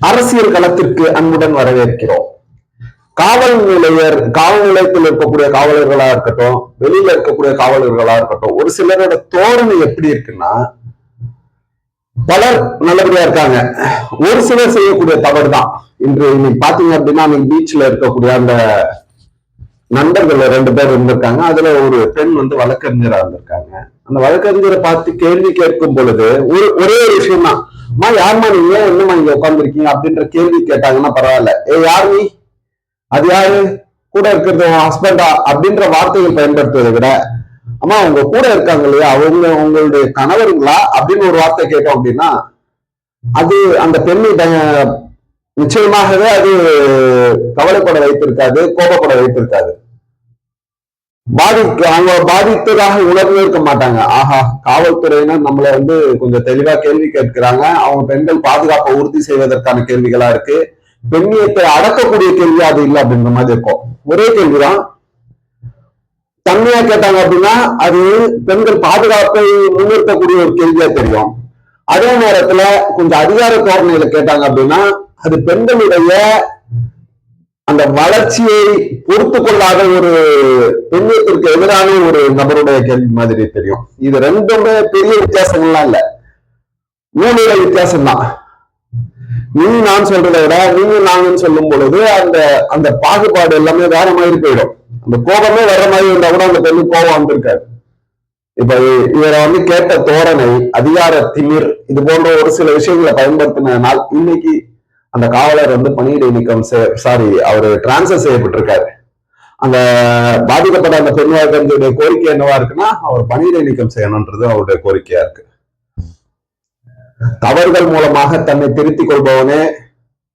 அரசியல் களத்திற்கு அன்புடன் வரவேற்கிறோம். காவல் நிலையர் காவல் நிலையத்தில் இருக்கக்கூடிய காவலர்களா இருக்கட்டும் வெளியில இருக்கக்கூடிய காவலர்களா இருக்கட்டும் ஒரு சிலரோட தோரணை எப்படி இருக்குன்னா பலர் நல்லபடியா இருக்காங்க. ஒரு சிலர் செய்யக்கூடிய தவறு தான் இன்று இன்னைக்கு பாத்தீங்க அப்படின்னா நீங்க பீச்ல இருக்கக்கூடிய அந்த நண்பர்கள் ரெண்டு பேர் இருந்திருக்காங்க. அதுல ஒரு பெண் வந்து வழக்கறிஞரா இருந்திருக்காங்க. அந்த வழக்கறிஞரை பார்த்து கேள்வி கேட்கும் பொழுது ஒரு ஒரே விஷயம் தான் அம்மா யாருமா நீங்க? என்னமா இங்க உட்காந்துருக்கீங்க அப்படின்ற கேள்வி கேட்டாங்கன்னா பரவாயில்ல. ஏ யார் நீ? அது யாரு? கூட இருக்கிறது உன் ஹஸ்பண்டா அப்படின்ற வார்த்தைகள் பயன்படுத்துவதை விட அம்மா உங்க கூட இருக்காங்க இல்லையா? அவங்க உங்களுடைய கணவருங்களா? அப்படின்னு ஒரு வார்த்தை கேட்டோம் அப்படின்னா அது அந்த பெண்ணை நிச்சயமாகவே அது கவலைப்பட வைத்திருக்காது கோபப்பட வைத்திருக்காது. பாதிக்க அவங்க பாதித்ததாக உணர்ந்து இருக்க மாட்டாங்க. ஆஹா காவல்துறையினர் நம்மள வந்து கொஞ்சம் தெளிவா கேள்வி கேட்கிறாங்க. அவங்க பெண்கள் பாதுகாப்பை உறுதி செய்வதற்கான கேள்விகளா இருக்கு. பெண்ணியத்தை அடக்கக்கூடிய கேள்வி அது இல்லை அப்படின்ற மாதிரி இருக்கும். ஒரே கேள்விதான். தன்மையா கேட்டாங்க அப்படின்னா அது பெண்கள் பாதுகாப்பை முன்னிறுத்தக்கூடிய ஒரு கேள்வியா தெரியும். அதே நேரத்துல கொஞ்சம் அதிகார தோரணையில கேட்டாங்க அப்படின்னா அது பெண்களுடைய அந்த வளர்ச்சியை பொறுத்து கொள்ளாத ஒரு பெண்ணியத்திற்கு எதிரான ஒரு நபருடைய கேள்வி மாதிரி தெரியும். இது ரெண்டுமே பெரிய வித்தியாசங்கள்லாம் இல்ல. மூணுல வித்தியாசம் தான் நீ நான் சொல்றதை விட நீங்க நாங்கன்னு சொல்லும் பொழுது அந்த அந்த பாகுபாடு எல்லாமே வேற மாதிரி போயிடும். அந்த கோபமே வேற மாதிரி இருந்தா கூட அந்த பெண்ணு கோபம் வந்திருக்காரு இப்ப இவரை வந்து கேட்ட தோரணை அதிகார திமிர் இது போன்ற ஒரு சில விஷயங்களை பயன்படுத்தினால் இன்னைக்கு அந்த காவலர் வந்து பணியிடை நீக்கம் சாரி அவர் டிரான்ஸ்ஃபர் செய்யப்பட்டிருக்காரு. அந்த பாதிக்கப்பட்ட அந்த பெண் வழக்கறிஞருடைய கோரிக்கை என்னவா இருக்குன்னா அவர் பணியிடை நீக்கம் செய்யணும்ன்றது அவருடைய கோரிக்கையா இருக்கு. தவறுகள் மூலமாக தன்னை திருத்திக் கொள்பவனே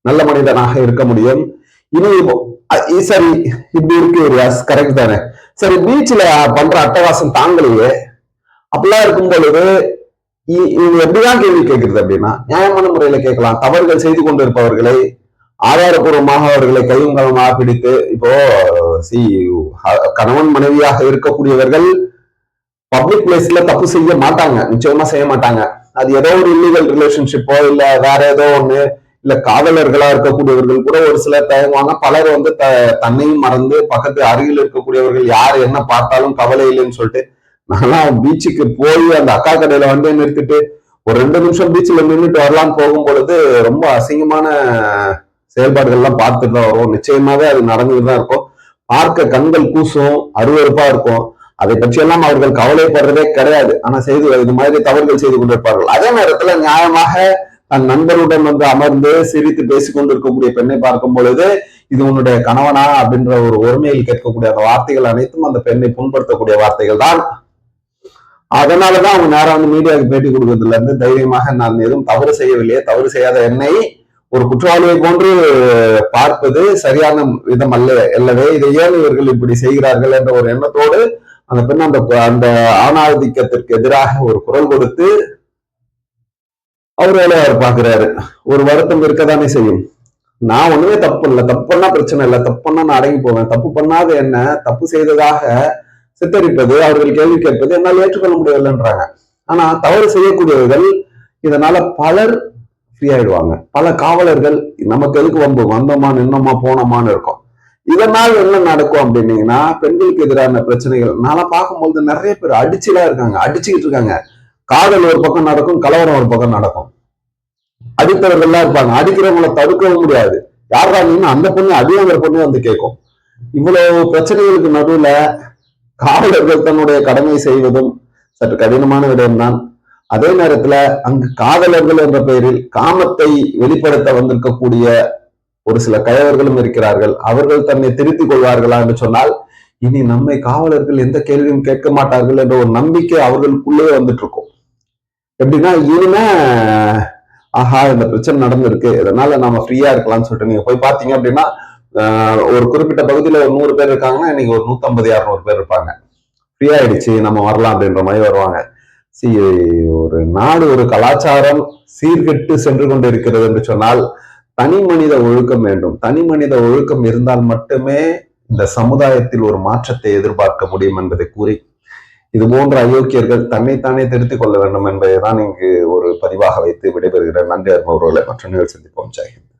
நல்ல மனிதனாக இருக்க முடியும். இனி சரி இப்படி இருக்கு ஒரு கரெக்ட் தானே. சரி பீச்சில் பண்ற அட்டவாசம் தாங்கலையே. அப்படிலாம் இருக்கும் பொழுது இது எப்படிதான் கேள்வி கேட்கிறது அப்படின்னா நியாயமான முறையில கேட்கலாம். தவறுகள் செய்து கொண்டிருப்பவர்களை ஆதாரபூர்வமாக அவர்களை கையும் களமாக பிடித்து இப்போ சி கணவன் மனைவியாக இருக்கக்கூடியவர்கள் பப்ளிக் பிளேஸ்ல தப்பு செய்ய மாட்டாங்க. நிச்சயமா செய்ய மாட்டாங்க. அது ஏதோ ஒரு இல்லீகல் ரிலேஷன்ஷிப்போ இல்ல வேற ஏதோ ஒண்ணு இல்ல காதலர்களா இருக்கக்கூடியவர்கள் கூட ஒரு சிலர் தயங்குவாங்க பலர் வந்து த தன்னையும் மறந்து பக்கத்து அருகில் இருக்கக்கூடியவர்கள் யார் என்ன பார்த்தாலும் கவலை இல்லைன்னு சொல்லிட்டு நான்லாம் பீச்சுக்கு போய் அந்த அக்கா கடையில வந்து நிறுத்திட்டு ஒரு ரெண்டு நிமிஷம் பீச்சில் நின்றுட்டு வரலாம்னு போகும் பொழுது ரொம்ப அசிங்கமான செயல்பாடுகள்லாம் பார்த்துட்டு தான் வரும் நிச்சயமாவே அது நடந்துட்டு தான் இருக்கும். பார்க்க கண்கள் கூசும் அருவருப்பா இருக்கும். அதை பற்றியெல்லாம் அவர்கள் கவலைப்படுறதே கிடையாது. ஆனா செய்து இது மாதிரி தவறுகள் செய்து கொண்டிருப்பார்கள். அதே நேரத்துல நியாயமாக தன் நண்பருடன் வந்து அமர்ந்து சிரித்து பேசிக்கொண்டு கொண்டிருக்கக்கூடிய பெண்ணை பார்க்கும் பொழுது இது உன்னுடைய கணவனா? அப்படின்ற ஒரு ஒருமையில் கேட்கக்கூடிய அந்த வார்த்தைகள் அனைத்தும் அந்த பெண்ணை புண்படுத்தக்கூடிய வார்த்தைகள் தான். அதனாலதான் அவங்க நேரம் வந்து மீடியாவுக்கு பேட்டி கொடுக்கறதுல இருந்து தைரியமாக நான் எதுவும் தவறு செய்யவில்லையே தவறு செய்யாத என்னை ஒரு குற்றவாளியை போன்று பார்ப்பது சரியான விதம் அல்ல. அல்லவே இதை ஏன் இவர்கள் இப்படி செய்கிறார்கள் என்ற ஒரு எண்ணத்தோடு அந்த பெண் அந்த அந்த ஆணாதிக்கத்திற்கு எதிராக ஒரு குரல் கொடுத்து அவர் வேலையை அவர் பார்க்கிறாரு. ஒரு வருத்தம் இருக்கதானே செய்யும். நான் ஒண்ணுமே தப்பு இல்லை. தப்பு பண்ணா பிரச்சனை இல்லை. தப்பு பண்ணா நான் அடங்கி போவேன். தப்பு பண்ணாத என்ன? தப்பு செய்ததாக சித்தரிப்பது அவர்கள் கேள்வி கேட்பது என்னால் ஏற்றுக்கொள்ள முடியவில்லைன்றாங்க. ஆனா தவறு செய்யக்கூடியவர்கள் இதனால பலர் ஃப்ரீ ஆயிடுவாங்க. பல காவலர்கள் நமக்கு எதுக்கு வம்பு? வந்தோமா நின்னோமா போனோமான்னு இருக்கும். இதனால் என்ன நடக்கும் அப்படின்னீங்கன்னா பெண்களுக்கு எதிரான பிரச்சனைகள். நான் பார்க்கும்போது நிறைய பேர் அடிச்சுலாம் இருக்காங்க. அடிச்சுக்கிட்டு இருக்காங்க. காதல் ஒரு பக்கம் நடக்கும் கலவரம் ஒரு பக்கம் நடக்கும். அடித்தவர்கள்லாம் இருப்பாங்க. அடிக்கிறவங்கள தடுக்கவும் முடியாது. யாரா அந்த பொண்ணு அடியாங்கிற பொண்ணு வந்து கேட்கும். இவ்வளவு பிரச்சனைகளுக்கு நடுவுல காவலர்கள் தன்னுடைய கடமை செய்வதும் சற்று கடினமான விடயம்தான். அதே நேரத்துல அங்கு காதலர்கள் என்ற பெயரில் காமத்தை வெளிப்படுத்த வந்திருக்கக்கூடிய ஒரு சில கயவர்களும் இருக்கிறார்கள். அவர்கள் தன்னை திருத்திக் கொள்வார்களா என்று சொன்னால் இனி நம்மை காவலர்கள் எந்த கேள்வியும் கேட்க மாட்டார்கள் என்ற ஒரு நம்பிக்கை அவர்களுக்குள்ளே வந்துட்டு இருக்கும் எப்படின்னா இனிமே ஆஹா இந்த பிரச்சனை நடந்திருக்கு. இதனால நாம ஃப்ரீயா இருக்கலாம்னு சொல்லிட்டு நீங்க போய் பாத்தீங்க அப்படின்னா ஒரு குறிப்பிட்ட பகுதியில ஒரு நூறு பேர் இருக்காங்கன்னா இன்னைக்கு ஒரு நூத்தம்பது இரநூறு பேர் இருப்பாங்க. ஃப்ரீ ஆயிடுச்சு நம்ம வரலாம் அப்படின்ற மாதிரி வருவாங்க. சி ஒரு நாடு ஒரு கலாச்சாரம் சீர்கெட்டு சென்று கொண்டு இருக்கிறது என்று சொன்னால் தனி மனித ஒழுக்கம் வேண்டும். தனி மனித ஒழுக்கம் இருந்தால் மட்டுமே இந்த சமுதாயத்தில் ஒரு மாற்றத்தை எதிர்பார்க்க முடியும் என்பதை கூறி இது போன்ற அயோக்கியர்கள் தன்னைத்தானே திருத்திக் கொள்ள வேண்டும் என்பதை தான் இங்கு ஒரு பதிவாக வைத்து விடைபெறுகிறேன். நன்றி அருமவர்களை மற்ற நிகழ்ச்சி சந்திப்போம். ஜெயஹிந்த்